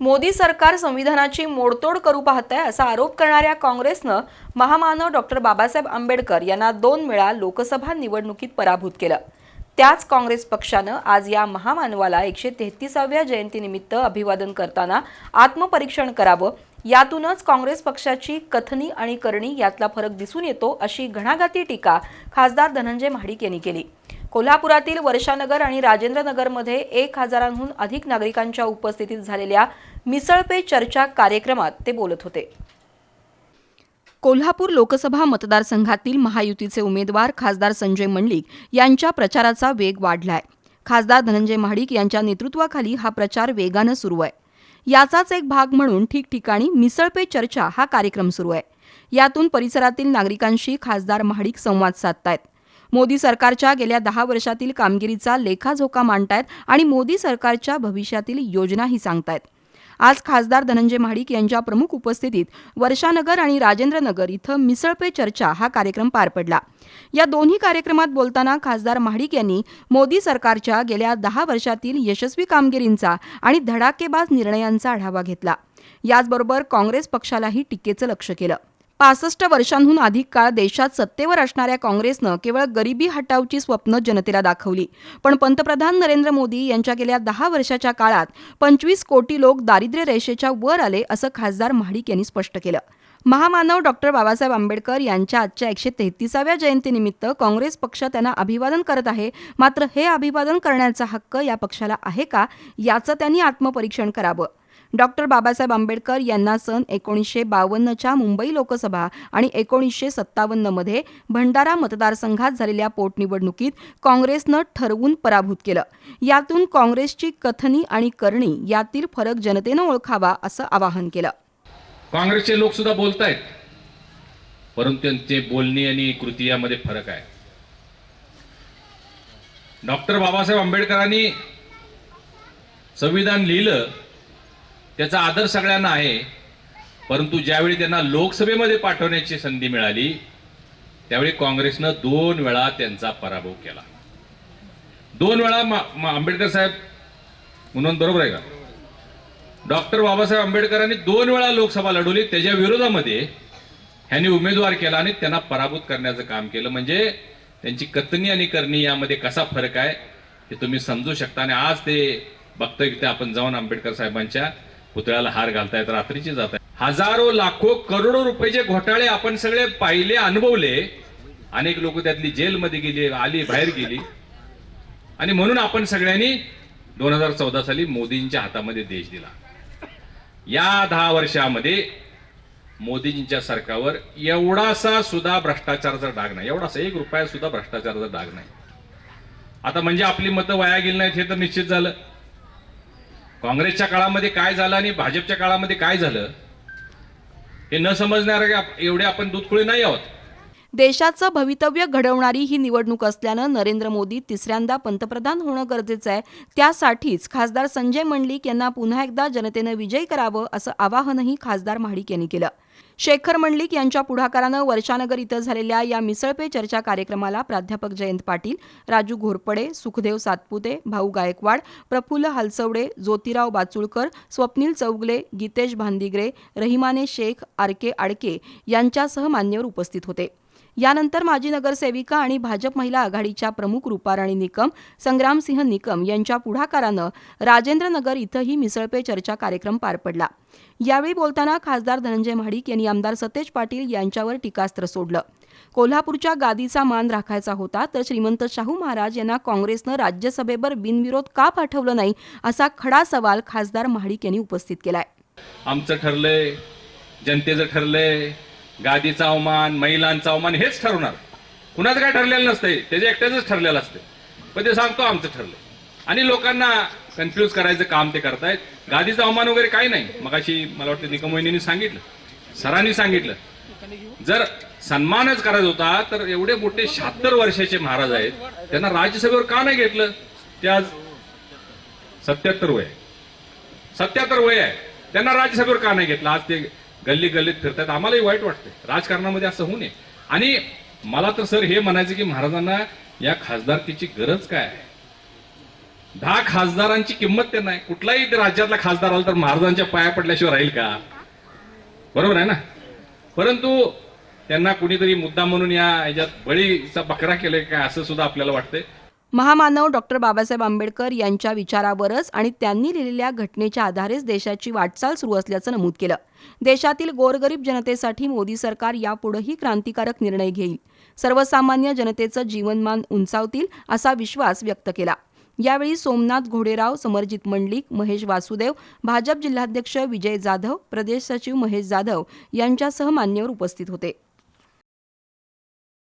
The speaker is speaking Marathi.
मोदी सरकार संविधानाची मोडतोड करू पाहत आहे असा आरोप करणाऱ्या काँग्रेसनं महामानव डॉक्टर बाबासाहेब आंबेडकर यांना दोन वेळा लोकसभा निवडणुकीत पराभूत केलं. त्याच काँग्रेस पक्षानं आज या महामानवाला एकशे तेहतीसाव्या जयंतीनिमित्त अभिवादन करताना आत्मपरीक्षण करावं यातूनच काँग्रेस पक्षाची कथनी आणि करणी यातला फरक दिसून येतो अशी घणाघाती टीका खासदार धनंजय महाडिक यांनी केली. कोल्हापुरातील वर्षानगर आणि राजेंद्रनगरमध्ये एक हजारांहून अधिक नागरिकांच्या उपस्थितीत झालेल्या मिसळ पे चर्चा कार्यक्रमात ते बोलत होते. कोल्हापूर लोकसभा मतदारसंघातील महायुतीचे उमेदवार खासदार संजय मंडलिक यांच्या प्रचाराचा वेग वाढलाय. खासदार धनंजय महाडिक यांच्या नेतृत्वाखाली हा प्रचार वेगानं सुरू आहे. याचाच एक भाग म्हणून ठिकठिकाणी मिसळ पे चर्चा हा कार्यक्रम सुरू आहे. यातून परिसरातील नागरिकांशी खासदार महाडिक संवाद साधतायत. मोदी सरकारच्या गेल्या दहा वर्षातील कामगिरीचा लेखाजोखा मांडतायत आणि मोदी सरकारच्या भविष्यातील योजनाही सांगतायत. आज खासदार धनंजय महाडिक यांच्या प्रमुख उपस्थितीत वर्षानगर आणि राजेंद्रनगर इथं मिसळ पे चर्चा हा कार्यक्रम पार पडला. या दोन्ही कार्यक्रमात बोलताना खासदार महाडिक यांनी मोदी सरकारच्या गेल्या दहा वर्षातील यशस्वी कामगिरींचा आणि धडाकेबाज निर्णयांचा आढावा घेतला. याचबरोबर काँग्रेस पक्षालाही टीकेचं लक्ष केलं. पासष्ट वर्षांहून अधिक काळ देशात सत्तेवर असणाऱ्या काँग्रेसनं केवळ गरिबी हटावची स्वप्न जनतेला दाखवली. पण पंतप्रधान नरेंद्र मोदी यांच्या गेल्या दहा वर्षाच्या काळात पंचवीस कोटी लोक दारिद्र्य रेषेच्या वर आले असं खासदार महाडिक यांनी स्पष्ट केलं. महामानव डॉक्टर बाबासाहेब आंबेडकर यांच्या आजच्या एकशे तेहतीसाव्या जयंतीनिमित्त काँग्रेस पक्ष त्यांना अभिवादन करत आहे. मात्र हे अभिवादन करण्याचा हक्क या पक्षाला आहे का? याचं त्यांनी आत्मपरीक्षण करावं. डॉक्टर बाबासाहेब आंबेडकर यांना सन एकोणीसशे बावन्नच्या मुंबई लोकसभा आणि एकोणीसशे सत्तावन्नमध्ये भंडारा मतदारसंघात झालेल्या पोटनिवडणुकीत काँग्रेसनं ठरवून पराभूत केलं. यातून काँग्रेसची कथनी आणि करणी यातील फरक जनतेनं ओळखावा असं आवाहन केलं. काँग्रेसचे लोक सुद्धा बोलतायत परंतु त्यांचे बोलणी आणि कृती यामध्ये फरक आहे. डॉक्टर बाबासाहेब आंबेडकरांनी संविधान लिहिलं त्याचा आदर सगळ्यांना आहे. परंतु ज्यावेळी त्यांना लोकसभेमध्ये पाठवण्याची संधी मिळाली त्यावेळी काँग्रेसनं दोन वेळा त्यांचा पराभव केला. दोन वेळा आंबेडकर साहेब म्हणून बरोबर आहे का? डॉक्टर बाबासाहेब आंबेडकरांनी दोन वेळा लोकसभा लढवली त्याच्या विरोधामध्ये ह्यांनी उमेदवार केला आणि त्यांना पराभूत करण्याचं काम केलं. म्हणजे त्यांची कथनी आणि करणी यामध्ये कसा फरक आहे हे तुम्ही समजू शकता. आणि आज ते बघतोय की ते आपण जाऊन आंबेडकर साहेबांच्या पुतळ्याला हार घालतायत रात्रीची जात आहेत हजारो लाखो करोडो रुपयाचे घोटाळे आपण सगळे पाहिले अनुभवले. अनेक लोक त्यातली जेलमध्ये गेली आली बाहेर गेली. आणि म्हणून आपण सगळ्यांनी दोन हजार चौदा साली मोदींच्या हातामध्ये देश दिला. या दहा वर्षामध्ये मोदीजींच्या सरकारवर एवढासा सुद्धा भ्रष्टाचाराचा डाग नाही. एवढासा एक रुपया सुद्धा भ्रष्टाचाराचा डाग नाही. आता म्हणजे आपली मतं वाया गेली नाहीत हे तर निश्चित झालं. काँग्रेसच्या काळामध्ये काय झालं आणि भाजपच्या काळामध्ये काय झालं हे न समजणाऱ्या एवढे आपण दूधखुळे नाही आहोत. देशाचं भवितव्य घडवणारी ही निवडणूक असल्यानं नरेंद्र मोदी तिसऱ्यांदा पंतप्रधान होणं गरजेचं आहे. त्यासाठीच खासदार संजय मंडलिक यांना पुन्हा एकदा जनतेनं विजयी करावं असं आवाहनही खासदार महाडिक यांनी केलं. शेखर मंडलिक यांच्या पुढाकारानं वर्षानगर इथं झालेल्या या मिसळपे चर्चा कार्यक्रमाला प्राध्यापक जयंत पाटील राजू घोरपडे सुखदेव सातपुते भाऊ गायकवाड प्रफुल्ल हलसवडे ज्योतिराव बाचुळकर स्वप्नील चौगले गीतेश भांदिग्रे रहिमाने शेख आर के आडके यांच्यासह मान्यवर उपस्थित होते. यानंतर माजी नगरसेविका आणि भाजप महिला आघाडीच्या प्रमुख रुपाराणी निकम संग्रामसिंह निकम यांच्या पुढाकारानं राजेंद्रनगर इथंही मिसळपे चर्चा कार्यक्रम पार पडला. यावेळी बोलताना खासदार धनंजय महाडिक यांनी आमदार सतेज पाटील यांच्यावर टीकास्त्र सोडलं. कोल्हापूरच्या गादीचा मान राखायचा होता तर श्रीमंत शाहू महाराज यांना काँग्रेसनं राज्यसभेवर बिनविरोध का पाठवलं नाही असा खडा सवाल खासदार महाडिक यांनी उपस्थित केलाय. आमचं ठरलंय जनतेचं ठरलंय गादीचा अवमान महिलांचा अवमान हेच ठरवणार. कुणाचं काय ठरलेलं नसतंय त्याच्या एकट्याचंच ठरलेलं असते पण ते सांगतो आमचं ठरलं आणि लोकांना कन्फ्युज करायचं काम ते करतायत. गादीचा अवमान वगैरे काही नाही. मगाशी मला वाटतं निकम सांगितलं सरांनी सांगितलं. जर सन्मानच करायचा होता तर एवढे मोठे शहात्तर वर्षाचे महाराज आहेत. त्यांना राज्यसभेवर का नाही घेतलं? ते आज सत्याहत्तर वय सत्याहत्तर वय आहे. त्यांना राज्यसभेवर का नाही घेतलं? आज ते गल्ली गल्लीत फिरतात. आम्हालाही वाईट वाटतंय. राजकारणामध्ये असं होऊ नये. आणि मला तर सर हे म्हणायचं की महाराजांना या खासदारकीची गरज काय आहे? दहा खासदारांची किंमत त्यांना आहे कुठलाही राज्यातला खासदार आला तर महाराजांच्या पाया पडल्याशिवाय राहील का? बरोबर आहे ना? परंतु त्यांना कुणीतरी मुद्दा म्हणून या याच्यात बळीचा बकरा केलाय काय असं सुद्धा आपल्याला वाटतंय. महामानव डॉक्टर बाबासाहेब आंबेडकर यांच्या विचारावरच आणि त्यांनी लिहिलेल्या घटनेच्या आधारेच देशाची वाटचाल सुरू असल्याचं नमूद केलं. देशातील गोरगरीब जनतेसाठी मोदी सरकार यापुढेही क्रांतिकारक निर्णय घेईल. सर्वसामान्य जनतेचं जीवनमान उंचावतील असा विश्वास व्यक्त केला. यावेळी सोमनाथ घोडेराव समरजित मंडलिक महेश वासुदेव भाजप जिल्हाध्यक्ष विजय जाधव प्रदेश सचिव महेश जाधव यांच्यासह मान्यवर उपस्थित होते.